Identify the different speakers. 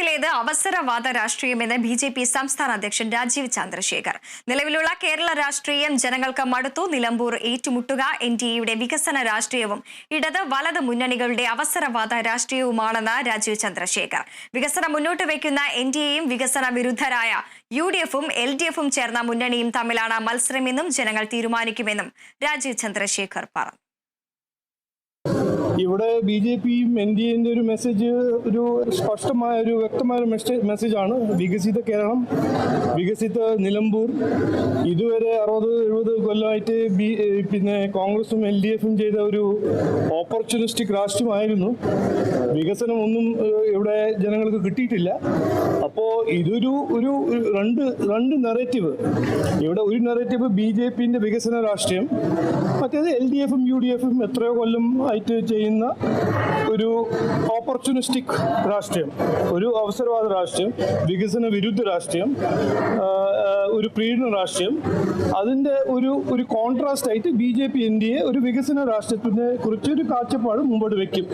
Speaker 1: കേരളത്തിലേത് അവസരവാദ രാഷ്ട്രീയമെന്ന് B J P സംസ്ഥാന അധ്യക്ഷൻ രാജീവ് ചന്ദ്രശേഖർ. നിലവിലുള്ള കേരള രാഷ്ട്രീയം ജനങ്ങൾക്ക് മടുത്തു. നിലമ്പൂർ ഏറ്റുമുട്ടുക. എൻ ഡി എയുടെ വികസന രാഷ്ട്രീയവും ഇടത് വലത് മുന്നണികളുടെ അവസരവാദ രാഷ്ട്രീയവുമാണെന്ന് രാജീവ് ചന്ദ്രശേഖർ. വികസനം മുന്നോട്ട് വയ്ക്കുന്ന എൻ ഡി എയും വികസന വിരുദ്ധരായ യു ഡി എഫും എൽ ഡി എഫും ചേർന്ന മുന്നണിയും തമ്മിലാണ് മത്സരമെന്നും ജനങ്ങൾ തീരുമാനിക്കുമെന്നും രാജീവ് ചന്ദ്രശേഖർ പറഞ്ഞു.
Speaker 2: ഇവിടെ ബി ജെ പിയും എൻ ഡി എന്റെ ഒരു മെസ്സേജ് ഒരു സ്പഷ്ടമായ ഒരു വ്യക്തമായ ഒരു മെസ്സേജ് ആണ്. വികസിത കേരളം വികസിത നിലമ്പൂർ. ഇതുവരെ അറുപത് എഴുപത് കൊല്ലമായിട്ട് ബി പിന്നെ കോൺഗ്രസും എൽ ഡി എഫും ചെയ്ത ഒരു ഓപ്പർച്യൂണിസ്റ്റിക് രാഷ്ട്രമായിരുന്നു വികസനം ഒന്നും ഇവിടെ ജനങ്ങൾക്ക് കിട്ടിയിട്ടില്ല. അപ്പോൾ ഇതൊരു ഒരു ഒരു രണ്ട് രണ്ട് നെറേറ്റീവ് ഇവിടെ ഒരു നെറേറ്റീവ് ബി ജെ പിന്റെ വികസന രാഷ്ട്രീയം. മറ്റേത് എൽ ഡി എഫും യു ഡി എഫും എത്രയോ കൊല്ലം ആയിട്ട് ചെയ്യുന്ന ഒരു ഓപ്പർച്യൂണിസ്റ്റിക് രാഷ്ട്രീയം ഒരു അവസരവാദ രാഷ്ട്രീയം വികസന വിരുദ്ധ രാഷ്ട്രീയം ഒരു പ്രീണ രാഷ്ട്രീയം അതിന്റെ ഒരു ഒരു കോൺട്രാസ്റ്റ് ആയിട്ട് ബി ജെ പി എ ഒരു വികസന രാഷ്ട്രീയത്തിനെ കുറിച്ച് ഒരു കാഴ്ചപ്പാട് മുമ്പോട്ട് വയ്ക്കും